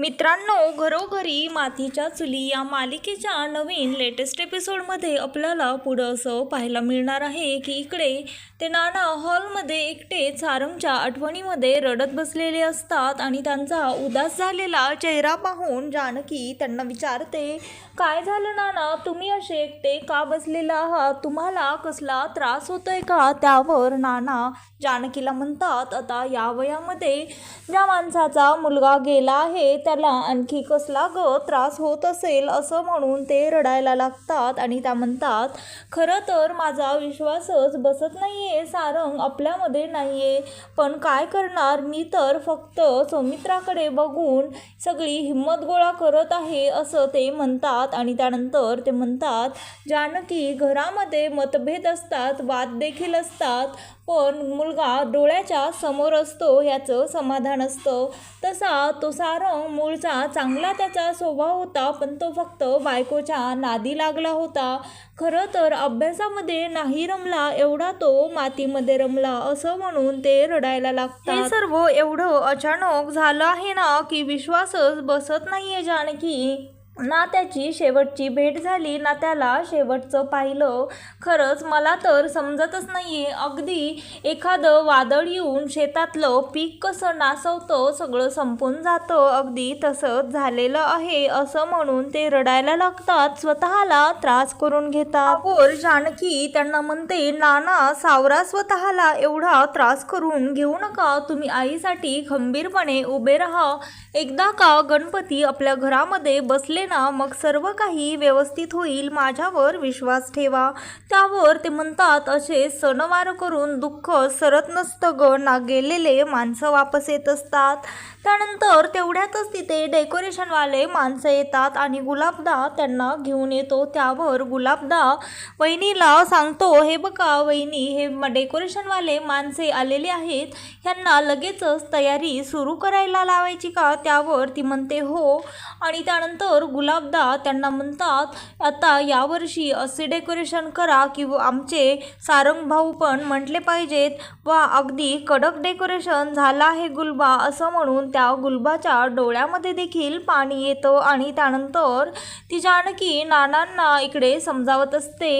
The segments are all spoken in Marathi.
मित्रांनो घरोघरी मातीच्या चुली या मालिकेच्या नवीन लेटेस्ट एपिसोडमध्ये आपल्याला पुढं असं पाहायला मिळणार आहे की इकडे ते नाना हॉलमध्ये एकटे सारंगच्या आठवणीमध्ये रडत बसलेले असतात आणि त्यांचा उदास झालेला चेहरा पाहून जानकी त्यांना विचारते काय झालं नाना? तुम्ही असे एकटे का बसलेला आहात? तुम्हाला कसला त्रास होतोय का? त्यावर नाना जानकीला म्हणतात आता या वयामध्ये ज्या माणसाचा मुलगा गेला आहे त्याला आणखी कसला ग त्रास होत असेल असं म्हणून ते रडायला लागतात आणि त्या म्हणतात खरं तर माझा विश्वासच बसत नाही आहे सारंग आपल्यामध्ये नाही आहे पण काय करणार? मी तर फक्त सौमित्राकडे बघून सगळी हिंमत गोळा करत आहे असं ते म्हणतात. आणि त्यानंतर ते म्हणतात जानकी घरामध्ये मतभेद असतात वाद देखील असतात. पण मुलगा डोळ्याच्या समोर असतो याचं समाधान असतं. तसा तो सारंग मूळचा चांगला त्याचा स्वभाव होता पण तो फक्त बायकोच्या नादी लागला होता. खरं तर अभ्यासामध्ये नाही रमला एवढा तो मातीमध्ये रमला असं म्हणून ते रडायला लागतात. हे सर्व एवढं अचानक झालं आहे ना की विश्वासच बसत नाहीये जानकी. ना त्याची शेवटची भेट झाली ना त्याला शेवटचं पाहिलं. खरंच मला तर समजतच नाही आहे अगदी एखादं वादळ येऊन शेतातलं पीक कसं नासवतं सगळं संपून जातं. अगदी तसंच झालेलं आहे. असं म्हणून ते रडायला लागतात. स्वतःला त्रास करून घेतात. और जानकी त्यांना म्हणते नाना सावरा स्वतःला एवढा त्रास करून घेऊ नका. तुम्ही आईसाठी खंबीरपणे उभे राहा. एकदा का गणपती आपल्या घरामध्ये बसले ना मग सर्व काही व्यवस्थित होईल माझ्यावर विश्वास ठेवा. त्यावर ते म्हणतात असे सणवार करून दुःख सरत नसतं ग. ना गेलेले माणसं वापस येत असतात. त्यानंतर तेवढ्यातच तिथे डेकोरेशनवाले माणसं येतात आणि गुलाबदा त्यांना घेऊन येतो. त्यावर गुलाबदा वहिनीला सांगतो हे बघा वहिनी हे डेकोरेशनवाले माणसे आलेले आहेत. ह्यांना लगेचच तयारी सुरू करायला लावायची का? त्यावर ती म्हणते हो. आणि त्यानंतर गुलाबदा त्यांना म्हणतात आता यावर्षी असे डेकोरेशन करा की व आमचे सारंग भाऊ पण म्हटले पाहिजेत. वा अगदी कडक डेकोरेशन झालं आहे गुलबा असं म्हणून त्या गुलबाच्या डोळ्यामध्ये देखील पाणी येतं आणि त्यानंतर ती जानकी नानांना इकडे समजावत असते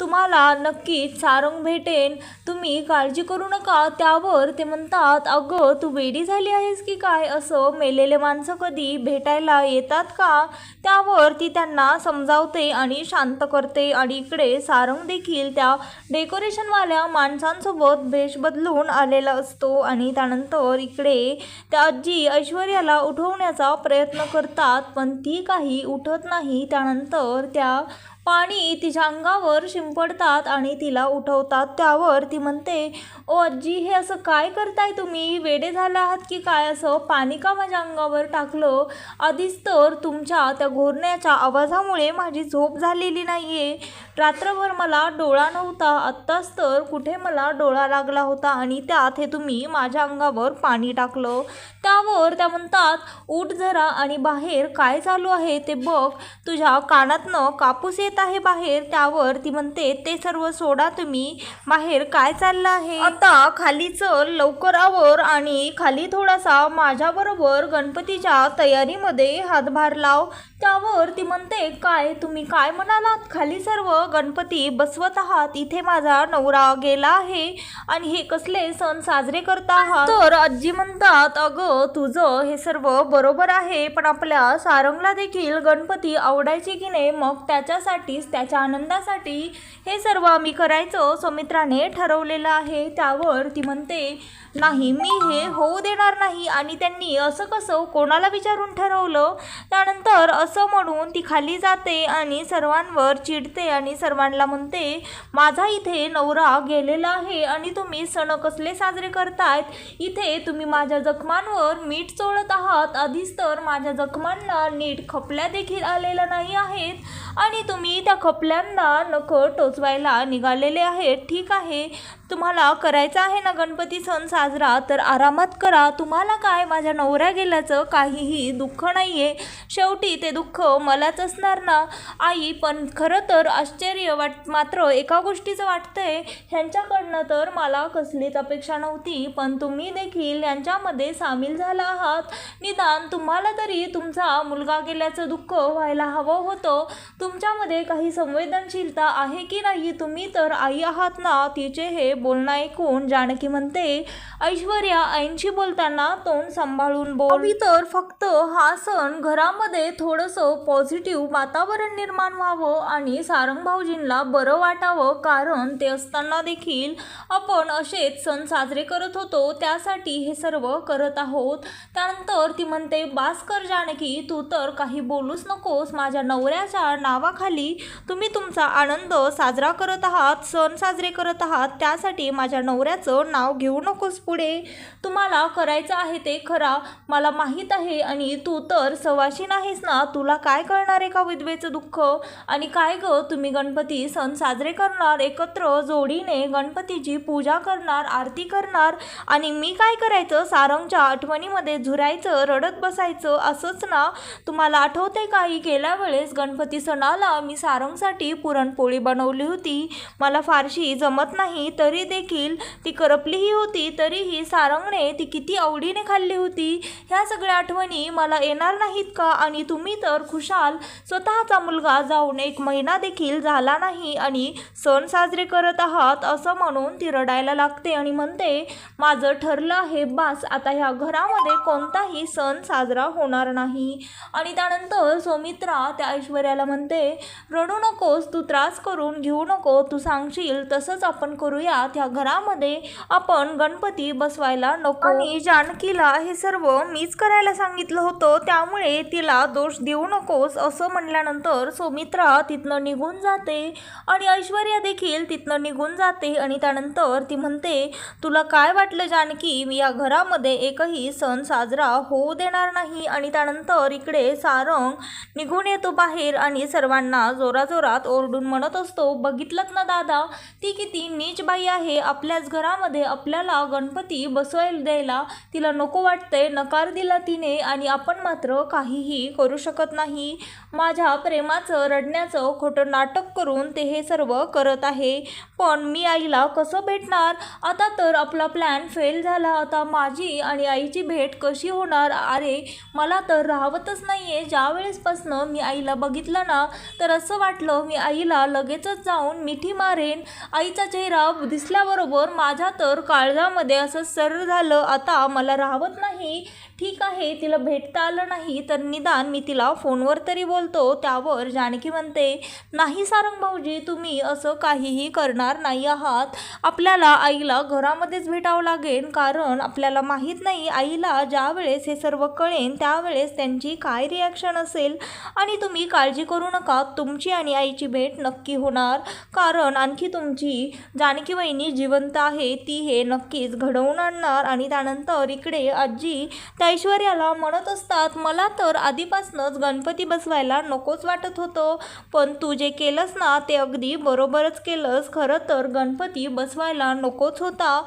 तुम्हाला नक्कीच सारंग भेटेन. तुम्ही काळजी करू नका. त्यावर ते म्हणतात अगं तू वेडी झाली आहेस की काय? असं मेलेले माणसं कधी भेटायला येतात का? त्यावर ती त्यांना समजावते आणि शांत करते आणि इकडे सारंग देखील त्या डेकोरेशनवाल्या माणसांसोबत भेष बदलून आलेला असतो आणि त्यानंतर इकडे त्या आजी ती ऐश्वर्याला उठवण्याचा प्रयत्न करतात पण ती काही उठत नाही. त्यानंतर त्या पाणी तिच्या अंगावर शिंपडतात आणि तिला उठवतात. त्यावर ती म्हणते ओ आजी हे असं काय करताय तुम्ही? वेडे झाला आहात की काय? असं पाणी का माझ्या अंगावर टाकलं? आधीच तर तुमच्या त्या घोरण्याच्या आवाजामुळे माझी झोप झालेली नाही आहे रात्रभर मला डोळा नव्हता. आत्ताच तर कुठे मला डोळा लागला होता आणि त्यात हे तुम्ही माझ्या अंगावर पाणी टाकलं. त्यावर त्या म्हणतात उठ जरा आणि बाहेर. काय चालू आहे ते बघ. तुझ्या कानातनं कापूस येत आहे बाहेर त्यावर ती म्हणते ते सर्व सोडा तुम्ही. बाहेर काय चाललं आहे? आता खाली चल लवकर आवर आणि खाली थोडासा माझ्याबरोबर गणपतीच्या तयारीमध्ये हातभार लाव. त्यावर ती म्हणते काय तुम्ही काय म्हणालात? खाली सर्व गणपती बसवत आहात. इथे माझा नवरा गेला आहे आणि हे कसले सण साजरे करत आहात? तर आजी म्हणतात अगं तुझं हे सर्व बरोबर आहे पण आपल्या सारंगला देखील गणपती आवडायचे की नाही मग त्याच्यासाठीच त्याच्या आनंदासाठी हे सर्व आम्ही करायचं. सुमित्राने ठरवलेलं आहे. त्यावर ती म्हणते नाही मी हे होऊ देणार नाही. आणि त्यांनी असं कसं कोणाला विचारून ठरवलं? त्यानंतर असं म्हणून ती खाली जाते आणि सर्वांवर चिडते आणि सर्वांना म्हणते माझा इथे नवरा गेलेला आहे आणि तुम्ही सण कसले साजरे करतायत? इथे तुम्ही माझ्या जखमांवर मीठ चोळत आहात. आधीच तर माझ्या जखमांना नीट खपल्या देखील आलेल्या नाही आहेत. आणि तुम्ही त्या खपल्यांना नखं टोचवायला निघालेले आहेत. ठीक आहे. तुम्हाला करायचा आहे ना गणपती सण साजरा तर आरामात करा. तुम्हाला काय? माझ्या नवऱ्या गेल्याचं काहीही दुःख नाही आहे शेवटी ते दुःख मलाच असणार ना? आई पण खरं तर आश्चर्य वाट मात्र एका गोष्टीचं वाटतंय. ह्यांच्याकडनं तर मला कसलीच अपेक्षा नव्हती पण तुम्ही देखील यांच्यामध्ये सामील झाला आहात. निदान तुम्हाला तरी तुमचा मुलगा गेल्याचं दुःख व्हायला हवं होतं. तुमच्यामध्ये काही संवेदनशीलता आहे की नाही? तुम्ही तर आई आहात ना? तिचे हे बोलणं ऐकून जानकी म्हणते ऐश्वर्या ऐनशी बोलताना तोंड सांभाळून बोल. मी तर फक्त हा सण घरामध्ये थोडंसं पॉझिटिव्ह वातावरण निर्माण व्हावं आणि सारंग भाऊजींना बरं वाटावं कारण ते असताना देखील आपण असेच सण साजरे करत होतो त्यासाठी हे सर्व करत आहोत. त्यानंतर ती म्हणते बास कर जानकी तू तर काही बोलूच नकोस. माझ्या नवऱ्याच्या नावाखाली तुम्ही तुमचा आनंद साजरा करत आहात सण साजरे करत आहात त्यासाठी माझ्या नवऱ्याचं नाव घेऊ नकोस पुढे. तुम्हाला करायचं आहे ते खरा. मला माहीत आहे आणि तू तर सवाशी नाहीस ना. तुला काय कळणार आहे का विधवेचं दुःख? आणि काय ग? तुम्ही गणपती सण साजरे करणार एकत्र जोडीने गणपतीची पूजा करणार आरती करणार. आणि मी काय करायचं? सारंगच्या आठवणीमध्ये झुरायचं रडत बसायचं असंच ना? तुम्हाला आठवते काही? गेल्या वेळेस गणपती सणाला मी सारंगसाठी पुरणपोळी बनवली होती. मला फारशी जमत नाही तरी देखील ती करपलीही होती तरीही सारंगने ती किती आवडीने खाल्ली होती? ह्या सगळ्या आठवणी मला येणार नाहीत का? आणि तुम्ही तर खुशाल स्वतःचा मुलगा जाऊन एक महिना देखील झाला नाही आणि सण साजरे करत आहात असं म्हणून ती रडायला लागते आणि म्हणते माझं ठरलं आहे बास आता ह्या घरामध्ये कोणताही सण साजरा होणार नाही. आणि त्यानंतर सौमित्रा त्या ऐश्वर्याला म्हणते रडू नकोस तू त्रास करून घेऊ नको तू सांगशील तसंच आपण करूया त्या घरामध्ये आपण गणपती बसवायला नको. आणि जानकीला हे सर्व मीच करायला सांगितलं होतं त्यामुळे तिला दोष देऊ नकोस असं म्हणल्यानंतर सौमित्रा तिथनं निघून जाते. आणि ऐश्वर्या देखील तिथनं निघून जाते आणि त्यानंतर ती म्हणते तुला काय वाटलं जानकी मी या घरामध्ये एकही सण साजरा होऊ देणार नाही. आणि त्यानंतर इकडे सारंग निघून येतो बाहेर आणि सर्वांना जोराजोरात ओरडून म्हणत असतो बघितलं ना दादा ती किती नीच बाई आहे. आपल्याच घरामध्ये आपल्याला गणपती बसवायला द्यायला तिला नको वाटतंय. नकार दिला तिने आणि आपण मात्र काहीही करू शकत नाही. माझ्या प्रेमाचं रडण्याचं खोटं नाटक करून ते हे सर्व करत आहे. पण मी आईला कसं भेटणार? आता तर आपला प्लॅन फेल झाला. आता माझी आणि आईची भेट कशी होणार? अरे मला तर राहतच नाही आहे ज्या वेळेसपासनं मी आईला बघितलं ना तर असं वाटलं मी आईला लगेचच जाऊन मिठी मारेन. आईचा चेहरा दिसल्याबरोबर माझ्या तर काळजामध्ये असं सर झालं. आता मला राहवत नाही. ठीक आहे तिला भेटता आलं नाही तर निदान मी तिला फोनवर तरी बोलतो. त्यावर जानकी म्हणते नाही सारंग भाऊजी तुम्ही असं काहीही करणार नाही आहात. आपल्याला आईला घरामध्येच भेटावं लागेल कारण आपल्याला माहीत नाही आईला ज्यावेळेस हे सर्व कळेन त्यावेळेस त्यांची काय रिॲक्शन असेल. आणि तुम्ही काळजी करू नका तुमची आणि आईची भेट नक्की होणार. कारण आणखी तुमची जानकी वहिनी जिवंत आहे ती हे नक्कीच घडवून आणणार. आणि त्यानंतर इकडे आजी त्या ऐश्वर्याला म्हणत असतात मला तर आधीपासूनच गणपती बसवायला नकोच वाटत होतं. पण तू जे केलंस ना ते अगदी बरोबरच केलंस. खरं तर गणपती बसवायला नकोच होता.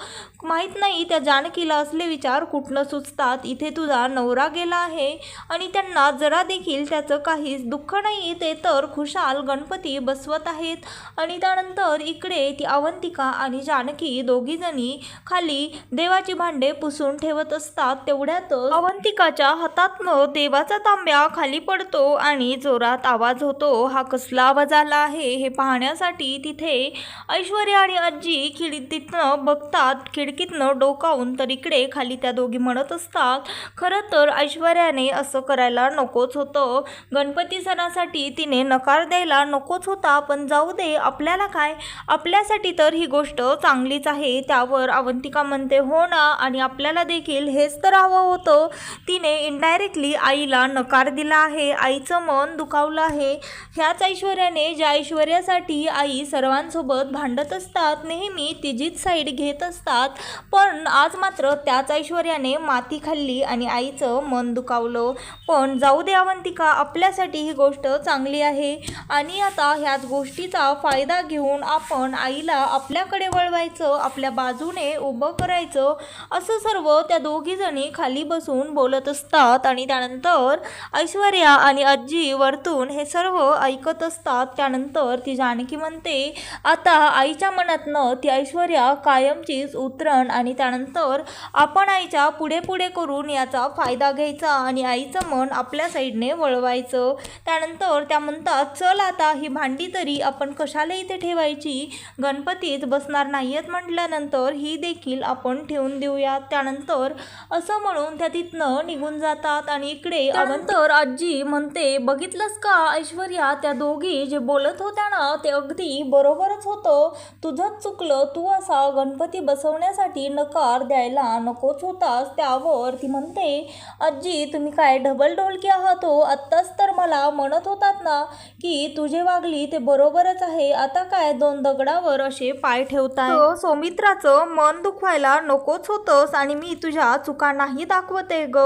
माहीत नाही त्या जानकीला असले विचार कुठनं सुचतात. इथे तुझा नवरा गेला आहे आणि त्यांना जरा देखील त्याचं काहीच दुःख नाही. ते तर खुशाल गणपती बसवत आहेत. आणि त्यानंतर इकडे ती अवंतिका आणि जानकी दोघीजणी खाली देवाची भांडे पुसून ठेवत असतात. तेवढ्यातच अवंतिकाच्या हातातनं देवाचा तांब्या खाली पडतो आणि जोरात आवाज होतो हा कसला आवाज आला आहे हे पाहण्यासाठी तिथे ऐश्वर्या आणि आजी खिडकीतनं बघतात खिडकीतनं डोकावून तर इकडे खाली त्या दोघी म्हणत असतात खरं तर ऐश्वर्याने असं करायला नकोच होतं. गणपती सणासाठी तिने नकार द्यायला नकोच होता पण जाऊ दे आपल्याला काय? आपल्यासाठी तर ही गोष्ट चांगलीच आहे त्यावर अवंतिका म्हणते हो ना आणि आपल्याला देखील हेच तर हवं होतं. तिने इनडायरेक्टली आईला नकार दिला आहे. आईचं मन दुखावलं आहे. ह्याच ऐश्वर्याने ज्या ऐश्वर्यासाठी आई सर्वांसोबत भांडत असतात नेहमी तिचीच साईड घेत असतात. पण आज मात्र त्याच ऐश्वर्याने माती खाल्ली आणि आईचं मन दुखावलं. पण जाऊ दे अवंतिका आपल्यासाठी ही गोष्ट चांगली आहे. आणि आता ह्याच गोष्टीचा फायदा घेऊन आपण आईला आपल्याकडे वळवायचं आपल्या बाजूने उभं करायचं असं सर्व त्या दोघीजणी खाली बस बसून बोलत असतात आणि त्यानंतर ऐश्वर्या आणि आजी वरतून हे सर्व ऐकत असतात. त्यानंतर ती जानकी म्हणते आता आईच्या मनातनं ती ऐश्वर्या कायमचीच उतरण आणि त्यानंतर आपण आईच्या पुढे पुढे करून याचा फायदा घ्यायचा आणि आईचं मन आपल्या साईडने वळवायचं. त्यानंतर त्या म्हणतात चल आता ही भांडी तरी आपण कशाला इथे ठेवायची? गणपतीच बसणार नाहीयेत म्हटल्यानंतर ही देखील आपण ठेवून देऊयात. त्यानंतर असं म्हणून त्या तिथनं निघून जातात आणि इकडे त्यानंतर आजी म्हणते बघितलंस का ऐश्वर्या? त्या दोघी जे बोलत होत्या ना ते अगदी बरोबरच होतं. तुझंच चुकलं. तू असा गणपती बसवण्यासाठी नकार द्यायला नकोच होतास. त्यावर ती म्हणते आजी तुम्ही काय ढबल ढोलकी आहात हो? आत्ताच तर मला म्हणत होतात ना की तुझे वागली ते बरोबरच आहे. आता काय दोन दगडावर असे पाय ठेवताय? सौमित्राचं मन दुखवायला नकोच होतंस आणि मी तुझ्या चुका नाही दाखवते. ग.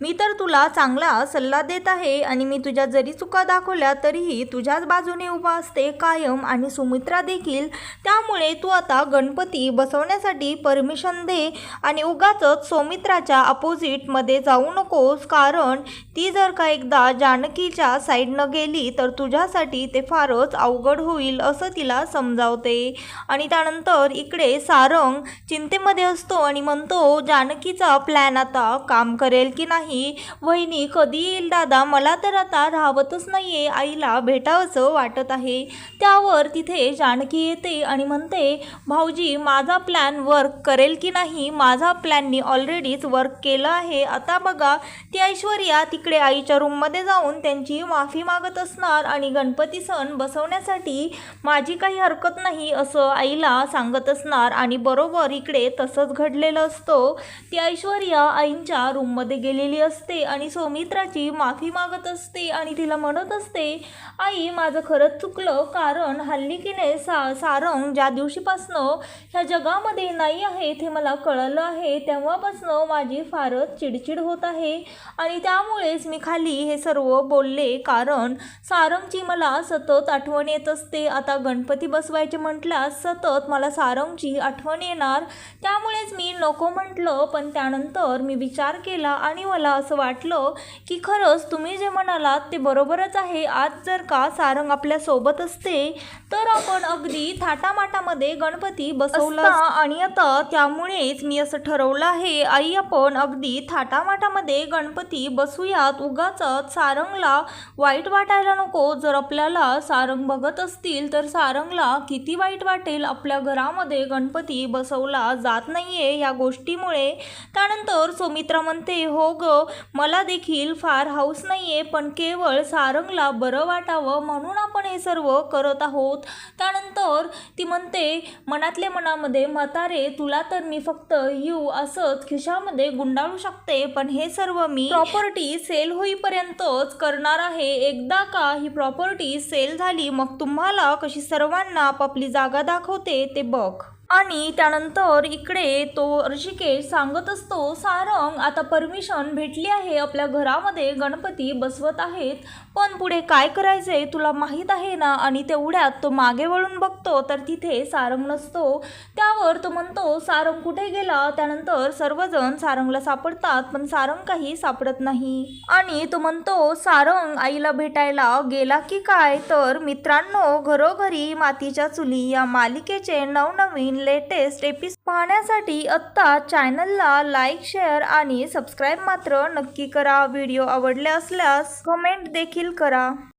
मी तर तुला चांगला सल्ला देत आहे आणि मी तुझ्या जरी चुका दाखवल्या तरीही तुझ्याच बाजूने उभा असते कायम आणि सुमित्रा देखील. त्यामुळे तू आता गणपती बसवण्यासाठी परमिशन दे आणि उगाचच सौमित्राच्या अपोजिटमध्ये जाऊ नकोस. कारण ती जर का एकदा जानकीच्या साईडनं गेली तर तुझ्यासाठी ते फारच अवघड होईल असं तिला समजावते. आणि त्यानंतर इकडे सारंग चिंतेमध्ये असतो आणि म्हणतो जानकीचा प्लॅन आता काम काम करेल की नाही? वहिनी कधी येईल दादा? मला तर आता राहवतच आहे आईला भेटावंसं वाटत आहे. त्यावर तिथे जानकी येते आणि म्हणते भाऊजी माझा प्लॅन वर्क करेल की नाही? माझा प्लॅन मी ऑलरेडीच वर्क केलं आहे. आता बघा ती ऐश्वर्या तिकडे आईच्या रूममध्ये जाऊन त्यांची माफी मागत असणार आणि गणपती सण बसवण्यासाठी माझी काही हरकत नाही असं आईला सांगत असणार आणि बरोबर इकडे तसंच घडलेलं असतं. ती ऐश्वर्या आईंच्या रूममध्ये गेलेली असते आणि सौमित्राची माफी मागत असते आणि तिला म्हणत असते आई माझं खरंच चुकलं कारण हल्ली की नाही सा सारंग ज्या दिवशीपासनं ह्या जगामध्ये नाही आहे ते मला कळलं आहे तेव्हापासनं माझी फारच चिडचिड होत आहे. आणि त्यामुळेच मी खाली हे सर्व बोलले कारण सारंगची मला सतत आठवण येत असते. आता गणपती बसवायचे म्हटल्यास सतत मला सारंगची आठवण येणार. त्यामुळेच मी नको म्हटलं पण त्यानंतर मी विचार केला आणि मला असं वाटलं की खरंच तुम्ही जे म्हणालात ते बरोबरच आहे. आज जर का सारंग आपल्यासोबत असते तर आपण अगदी थाटामाटामध्ये गणपती बसवला असता. आणि आता त्यामुळेच मी असं ठरवलं आहे आई आपण अगदी थाटामाटामध्ये गणपती बसूयात. उगाच सारंगला वाईट वाटायला नको. जर आपल्याला सारंग बघत असतील तर सारंगला किती वाईट वाटेल? आपल्या घरामध्ये गणपती बसवला जात नाहीये या गोष्टीमुळे. त्यानंतर सुमित्रा म्हणते हो ग मला देखील फार हाऊस नाहीये पण केवळ सारंगला बरं वाटावं म्हणून आपण हे सर्व करत आहोत. त्यानंतर ती म्हणते मनातल्या मनामध्ये म्हातारे तुला तर मी फक्त यू असंच खिशामध्ये गुंडाळू शकते पण हे सर्व मी प्रॉपर्टी सेल होईपर्यंतच करणार आहे. एकदा का ही प्रॉपर्टी सेल झाली मग तुम्हाला कशी सर्वांना आपापली जागा दाखवते ते बघ. आणि त्यानंतर इकडे तो ऋषिकेश सांगत असतो सारंग आता परमिशन भेटली आहे. आपल्या घरामध्ये गणपती बसवत आहेत. पण पुढे काय करायचंय तुला माहीत आहे ना? आणि तेवढ्यात तो मागे वळून बघतो तर तिथे सारंग नसतो. त्यावर तो म्हणतो सारंग कुठे गेला? त्यानंतर सर्वजण सारंगला सापडतात पण सारंग काही सापडत नाही. आणि तो म्हणतो सारंग आईला भेटायला गेला की काय? तर मित्रांनो घरोघरी मातीच्या चुली या मालिकेचे नवनवीन लेटेस्ट एपिसोड पाहण्यासाठी आत्ता चॅनलला लाईक शेअर आणि सबस्क्राईब मात्र नक्की करा. व्हिडिओ आवडले असल्यास कमेंट देखील करा.